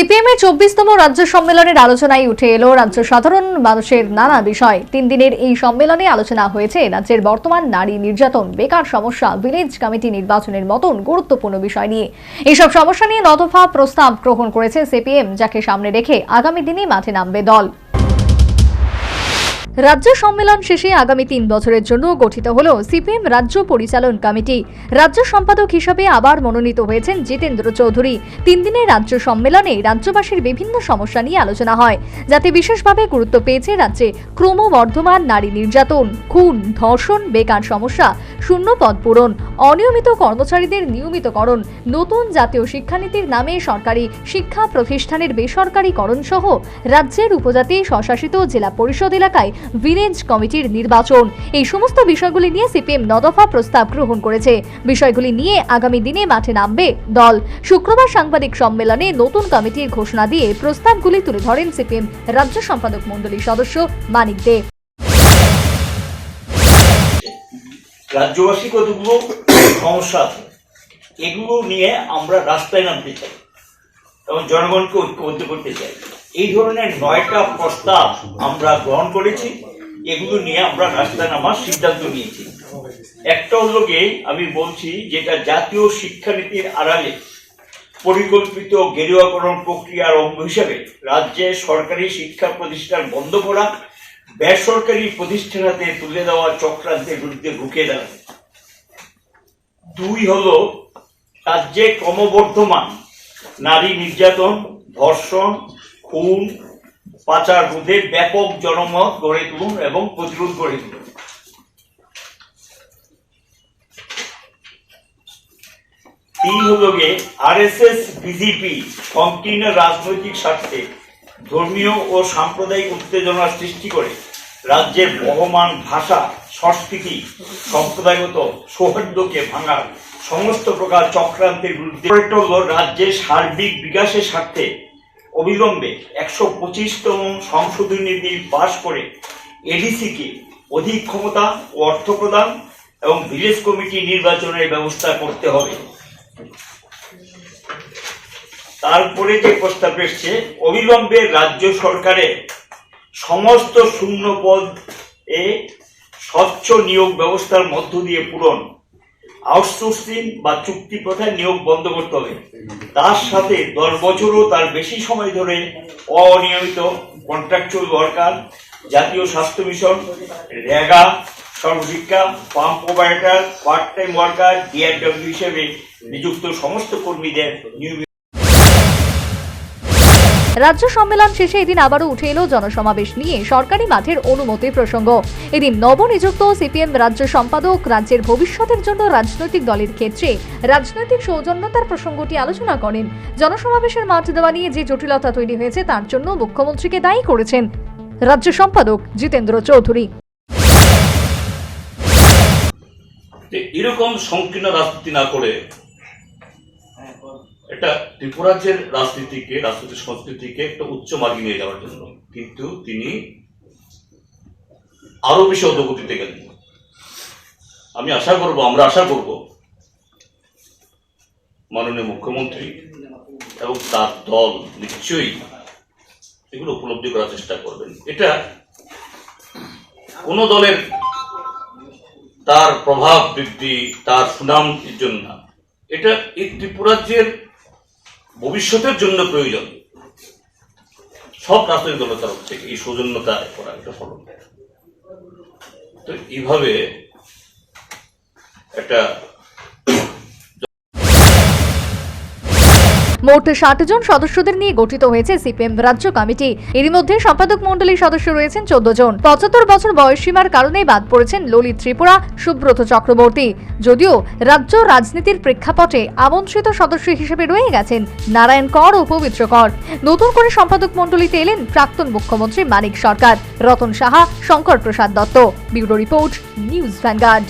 CPM এর চব্বিশতম রাজ্য সম্মেলনের আলোচনায় উঠে এলো রাজ্য সাধারণ মানুষের নানা বিষয়। তিন দিনের এই সম্মেলনে আলোচনা হয়েছে রাজ্যের বর্তমান নারী নির্যাতন, বেকার সমস্যা, ভিলেজ কমিটি নির্বাচনের মতন গুরুত্বপূর্ণ বিষয় নিয়ে। এইসব সমস্যা নিয়ে নতফা প্রস্তাব গ্রহণ করেছে সিপিএম, যাকে সামনে রেখে আগামী দিনে মাঠে নামবে দল। রাজ্য সম্মেলন শেষে আগামী তিন বছরের জন্য গঠিত হল সিপিএম রাজ্য পরিচালন কমিটি। রাজ্য সম্পাদক হিসাবে আবার মনোনীত হয়েছেন জিতেন্দ্র চৌধুরী। তিন দিনের রাজ্য সম্মেলনে রাজ্যবাসীর বিভিন্ন সমস্যা নিয়ে আলোচনা হয়, যাতে বিশেষভাবে গুরুত্ব পেয়েছে রাজ্যে ক্রমবর্ধমান নারী নির্যাতন, খুন, ধর্ষণ, বেকার সমস্যা, শূন্য পদ পূরণ, অনিয়মিত কর্মচারীদের নিয়মিতকরণ, নতুন জাতীয় শিক্ষানীতির নামে সরকারি শিক্ষা প্রতিষ্ঠানের বেসরকারীকরণ সহ রাজ্যের উপজাতি স্বশাসিত জেলা পরিষদ এলাকায় ভিলেজ কমিটির নির্বাচন। এই সমস্ত বিষয়গুলি নিয়ে সিপিএম নদফা প্রস্তাব গ্রহণ করেছে। বিষয়গুলি নিয়ে আগামী দিনে মাঠে নামবে দল। শুক্রবার সাংবাদিক সম্মেলনে নতুন কমিটির ঘোষণা দিয়ে প্রস্তাবগুলি তুলে ধরেন সিপিএম রাজ্য সম্পাদক মণ্ডলীর সদস্য মানিক দে। রাজ্যবাসী কতগুলো সমস্যা আছে, এগুলো নিয়ে আমরা রাস্তায় নামতে চাই এবং জনগণকে ঐক্যবদ্ধ করতে চাই। এই ধরনের নয়টা প্রস্তাব আমরা গ্রহণ করেছি, এগুলো নিয়ে আমরা রাস্তায় নামার সিদ্ধান্ত নিয়েছি। একটা হলো আমি বলছি যেটা জাতীয় শিক্ষানীতির আড়ালে পরিকল্পিত গেরুয়াকরণ প্রক্রিয়ার অঙ্গ হিসেবে রাজ্যে সরকারি শিক্ষা প্রতিষ্ঠান বন্ধ করা, বেসরকারি প্রতিষ্ঠান হাতে তুলে দেওয়া চক্রান্তের বিরুদ্ধে রুখে দাঁড়ানো দুই হল রাজ্যে ক্রমবর্ধমান নারী নির্যাতন, ধর্ষণ খুন পাচার রোধে ব্যাপক জনমত গড়ে তুলুন এবং প্রতিরোধ গড়ে তুলুন। তিন হলো গিয়ে আরএসএস, বিজেপি সংকীর্ণ রাজনৈতিক স্বার্থে ধর্মীয় ও সাম্প্রদায়িক উত্তেজনা সৃষ্টি করে। রাজ্যের বহমান ভাষা, সংস্কৃতি, সম্প্রদায়গত সৌহার্দ্যকে ভাঙার সমস্ত প্রকার চক্রান্তের বিরুদ্ধে রাজ্যের সার্বিক বিকাশের স্বার্থে অবিলম্বে একশো পঁচিশতম সংশোধনী বিল পাশ করে এডিসিকে অধিক ক্ষমতা ও অর্থ প্রদান এবং ভিলেজ কমিটি নির্বাচনের ব্যবস্থা করতে হবে। তারপরে যে প্রস্তাব এসছে, অবিলম্বে রাজ্য সরকারের সমস্ত শূন্য পদ এ স্বচ্ছ নিয়োগ ব্যবস্থার মধ্য দিয়ে পূরণ আউটসোর্সিং বা চুক্তি প্রথায় নিয়োগ বন্ধ করতে হবে। তার সাথে দশ বছরও তার বেশি সময় ধরে অনিয়মিত কন্ট্রাকচুয়াল ওয়ার্কার জাতীয় স্বাস্থ্য মিশন, রেগা, সর্বশিক্ষা pump provider part time worker DRW হিসেবে নিযুক্ত সমস্ত কর্মীদের নিয়মিত রাজ্য সম্মেলন শেষে এদিন আবারও উঠে এলো জনসমাবেশ নিয়ে সরকারি মাঠের অনুমতি প্রসঙ্গ। এদিন নবনিযুক্ত সিপিএম রাজ্য সম্পাদক রাজ্যের ভবিষ্যতের জন্য রাজনৈতিক দলের ক্ষেত্রে রাজনৈতিক সৌজন্যতার প্রসঙ্গটি আলোচনা করেন। জনসমাবেশের মাঠ দেওয়া নিয়ে যে জটিলতা তৈরি হয়েছে তার জন্য মুখ্যমন্ত্রীকে দায়ী করেছেন রাজ্য সম্পাদক জিতেন্দ্র চৌধুরী। এরকম সংকীর্ণ রাজনীতি না করে একটা ত্রিপুরাজ্যের রাজনীতিকে, রাজনৈতিক সংস্কৃতিকে একটা উচ্চ মার্গে নিয়ে যাওয়ার জন্য কিন্তু তিনি আরও বেশি অগ্রগতিতে গেলেন। আমি আশা করব, আমরা আশা করব মাননীয় মুখ্যমন্ত্রী এবং তার দল নিশ্চয়ই এগুলো উপলব্ধি করার চেষ্টা করবেন। এটা কোন দলের তার প্রভাব বৃদ্ধি, তার সুনাম জন্য এটা এই ত্রিপুরাজ্যের ভবিষ্যতের জন্য প্রয়োজন। সব রাজনৈতিক দলের তরফ থেকে এই সৌজন্যতা করা, এটা ফলন তো এইভাবে একটা মোট ষাট জন সদস্যদের নিয়ে গঠিত হয়েছে সিপিএম রাজ্য কমিটি। এরই মধ্যে সম্পাদক মণ্ডলীর সদস্য রয়েছেন চোদ্দ জন। পঁচাত্তর বছর বয়সীমার কারণে বাদ পড়েছেন ললিত ত্রিপুরা, সুব্রত চক্রবর্তী। যদিও রাজ্য রাজনীতির প্রেক্ষাপটে আমন্ত্রিত সদস্য হিসেবে রয়ে গেছেন নারায়ণ কর ও পবিত্র কর। নতুন করে সম্পাদক মণ্ডলীতে এলেন প্রাক্তন মুখ্যমন্ত্রী Manik Sarkar, Ratan Saha, Shankar Prasad Dutta. Bureau report, news Vanguard.